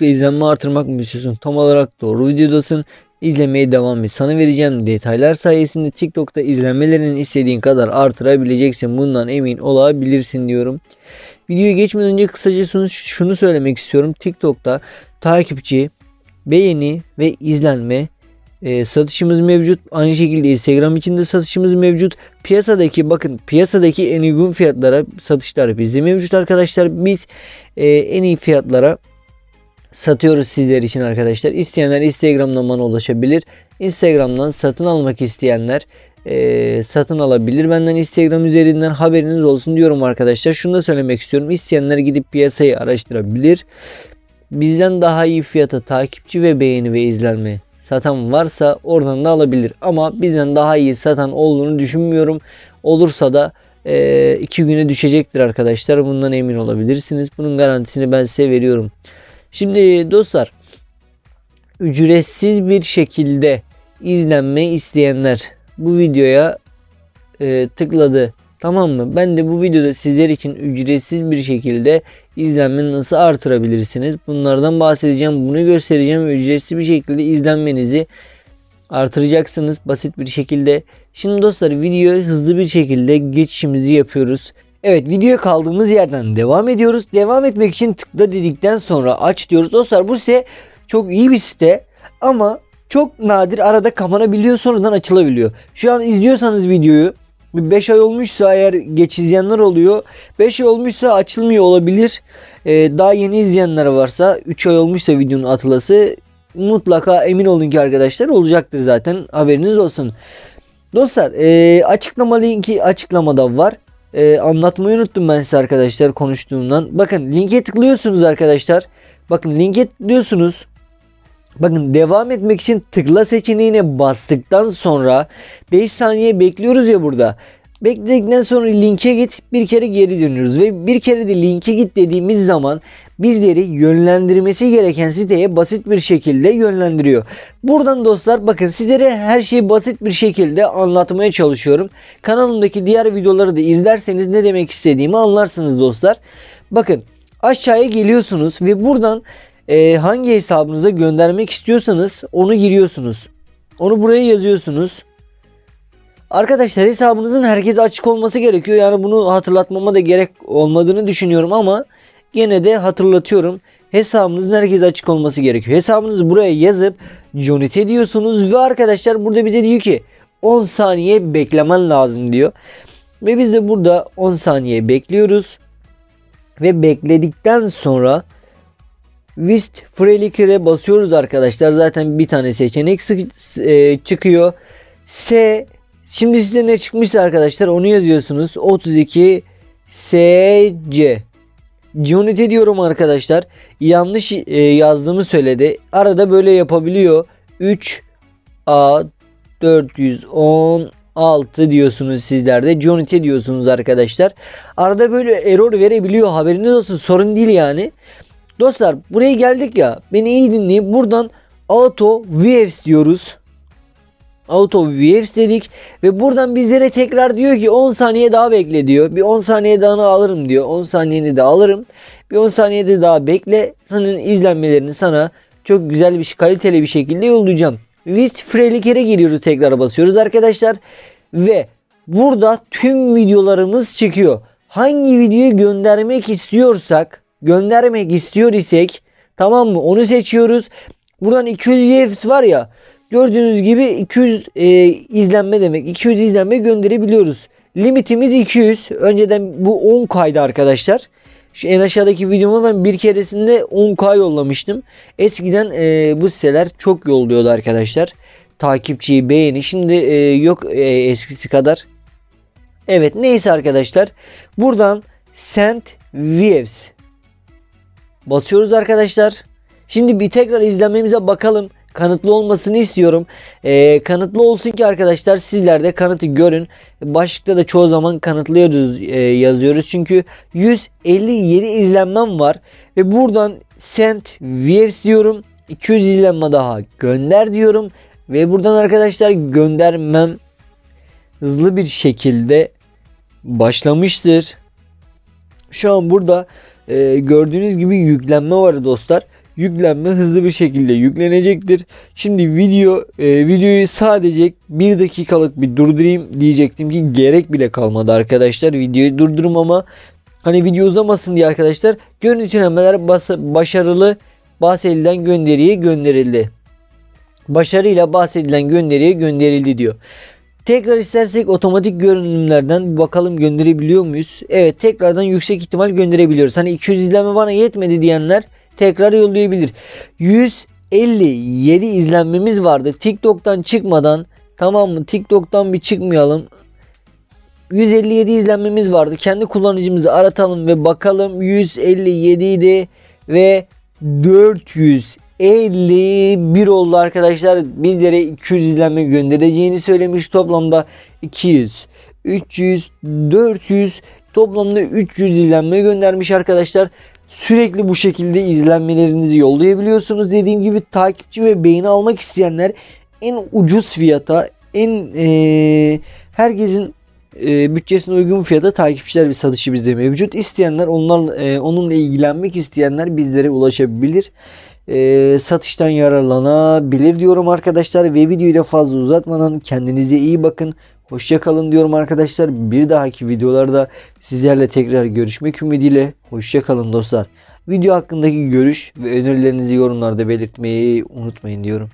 YouTube'da izlenme artırmak mı istiyorsun? Tam olarak doğru videodasın. İzlemeye devam et. Sana vereceğim detaylar sayesinde TikTok'ta izlenmelerini istediğin kadar artırabileceksin. Bundan emin olabilirsin diyorum. Videoya geçmeden önce kısaca şunu, şunu söylemek istiyorum. TikTok'ta takipçi, beğeni ve izlenme e, satışımız mevcut. Aynı şekilde Instagram için de satışımız mevcut. Piyasadaki bakın piyasadaki en uygun fiyatlara satışlar bizde mevcut arkadaşlar. Biz e, en iyi fiyatlara satıyoruz sizler için arkadaşlar. İsteyenler Instagram'dan bana ulaşabilir. Instagram'dan satın almak isteyenler e, satın alabilir. Benden Instagram üzerinden haberiniz olsun diyorum arkadaşlar. Şunu da söylemek istiyorum. İsteyenler gidip piyasayı araştırabilir. Bizden daha iyi fiyata takipçi ve beğeni ve izlenme satan varsa oradan da alabilir. Ama bizden daha iyi satan olduğunu düşünmüyorum. Olursa da 2 e, iki güne düşecektir arkadaşlar. Bundan emin olabilirsiniz. Bunun garantisini ben size veriyorum. Şimdi dostlar ücretsiz bir şekilde izlenme isteyenler bu videoya e, tıkladı. Tamam mı? Ben de bu videoda sizler için ücretsiz bir şekilde izlenmeni nasıl artırabilirsiniz? Bunlardan bahsedeceğim. Bunu göstereceğim. Ücretsiz bir şekilde izlenmenizi artıracaksınız basit bir şekilde. Şimdi dostlar videoya hızlı bir şekilde geçişimizi yapıyoruz. Evet videoya kaldığımız yerden devam ediyoruz. Devam etmek için tıkla dedikten sonra aç diyoruz. Dostlar bu site çok iyi bir site ama çok nadir arada kapanabiliyor sonradan açılabiliyor. Şu an izliyorsanız videoyu 5 ay olmuşsa eğer geç izleyenler oluyor. 5 ay olmuşsa açılmıyor olabilir. Ee, daha yeni izleyenler varsa 3 ay olmuşsa videonun atılası mutlaka emin olun ki arkadaşlar olacaktır zaten haberiniz olsun. Dostlar e, açıklama linki açıklamada var. E, anlatmayı unuttum ben size arkadaşlar konuştuğumdan. Bakın linke tıklıyorsunuz arkadaşlar. Bakın linke tıklıyorsunuz. Bakın devam etmek için tıkla seçeneğine bastıktan sonra 5 saniye bekliyoruz ya burada. Bekledikten sonra linke git bir kere geri dönüyoruz ve bir kere de linke git dediğimiz zaman bizleri yönlendirmesi gereken siteye basit bir şekilde yönlendiriyor. Buradan dostlar bakın sizlere her şeyi basit bir şekilde anlatmaya çalışıyorum. Kanalımdaki diğer videoları da izlerseniz ne demek istediğimi anlarsınız dostlar. Bakın aşağıya geliyorsunuz ve buradan e, hangi hesabınıza göndermek istiyorsanız onu giriyorsunuz. Onu buraya yazıyorsunuz. Arkadaşlar hesabınızın herkese açık olması gerekiyor. Yani bunu hatırlatmama da gerek olmadığını düşünüyorum ama gene de hatırlatıyorum. Hesabınızın herkese açık olması gerekiyor. Hesabınızı buraya yazıp Jonite diyorsunuz ve arkadaşlar burada bize diyor ki 10 saniye beklemen lazım diyor. Ve biz de burada 10 saniye bekliyoruz. Ve bekledikten sonra Wist Freelicker'e basıyoruz arkadaşlar. Zaten bir tane seçenek e, çıkıyor. S Şimdi size ne çıkmışsa arkadaşlar onu yazıyorsunuz. 32 SC Unity diyorum arkadaşlar. Yanlış e, yazdığımı söyledi. Arada böyle yapabiliyor. 3 A 416 diyorsunuz sizlerde. Unity diyorsunuz arkadaşlar. Arada böyle error verebiliyor. Haberiniz olsun. Sorun değil yani. Dostlar buraya geldik ya. Beni iyi dinleyin. Buradan Auto Waves diyoruz. Auto Waves dedik ve buradan bizlere tekrar diyor ki 10 saniye daha bekle diyor. Bir 10 saniye daha alırım diyor. 10 saniyeni de alırım. Bir 10 saniyede daha bekle. Senin izlenmelerini sana çok güzel bir kaliteli bir şekilde yollayacağım. Wist Freelicker'e giriyoruz tekrar basıyoruz arkadaşlar. Ve burada tüm videolarımız çıkıyor. Hangi videoyu göndermek istiyorsak göndermek istiyor isek tamam mı onu seçiyoruz. Buradan 200 Waves var ya Gördüğünüz gibi 200 e, izlenme demek. 200 izlenme gönderebiliyoruz. Limitimiz 200. Önceden bu 10 kaydı arkadaşlar. Şu en aşağıdaki videoma ben bir keresinde 10k yollamıştım. Eskiden e, bu siteler çok yolluyordu arkadaşlar. Takipçiyi beğeni. Şimdi e, yok e, eskisi kadar. Evet neyse arkadaşlar. Buradan Send Views basıyoruz arkadaşlar. Şimdi bir tekrar izlememize bakalım kanıtlı olmasını istiyorum. E, kanıtlı olsun ki arkadaşlar sizler de kanıtı görün. Başlıkta da çoğu zaman kanıtlıyoruz e, yazıyoruz. Çünkü 157 izlenmem var. Ve buradan send views diyorum. 200 izlenme daha gönder diyorum. Ve buradan arkadaşlar göndermem hızlı bir şekilde başlamıştır. Şu an burada e, gördüğünüz gibi yüklenme var dostlar. Yüklenme hızlı bir şekilde yüklenecektir. Şimdi video e, videoyu sadece bir dakikalık bir durdurayım diyecektim ki gerek bile kalmadı arkadaşlar videoyu durdurmama hani video uzamasın diye arkadaşlar görüntülemeler başarılı bahsedilen gönderiye gönderildi. Başarıyla bahsedilen gönderiye gönderildi diyor. Tekrar istersek otomatik görünümlerden bakalım gönderebiliyor muyuz? Evet tekrardan yüksek ihtimal gönderebiliyoruz. Hani 200 izlenme bana yetmedi diyenler tekrar yollayabilir. 157 izlenmemiz vardı. TikTok'tan çıkmadan tamam mı? TikTok'tan bir çıkmayalım. 157 izlenmemiz vardı. Kendi kullanıcımızı aratalım ve bakalım 157 idi ve 451 oldu arkadaşlar. Bizlere 200 izlenme göndereceğini söylemiş. Toplamda 200, 300, 400 toplamda 300 izlenme göndermiş arkadaşlar. Sürekli bu şekilde izlenmelerinizi yollayabiliyorsunuz. Dediğim gibi takipçi ve beğeni almak isteyenler en ucuz fiyata en eee, herkesin e, bütçesine uygun fiyata takipçiler bir satışı bizde mevcut. İsteyenler onlar e, onunla ilgilenmek isteyenler bizlere ulaşabilir. E, satıştan yararlanabilir diyorum arkadaşlar ve videoyu da fazla uzatmadan kendinize iyi bakın. Hoşça kalın diyorum arkadaşlar. Bir dahaki videolarda sizlerle tekrar görüşmek ümidiyle. Hoşça kalın dostlar. Video hakkındaki görüş ve önerilerinizi yorumlarda belirtmeyi unutmayın diyorum.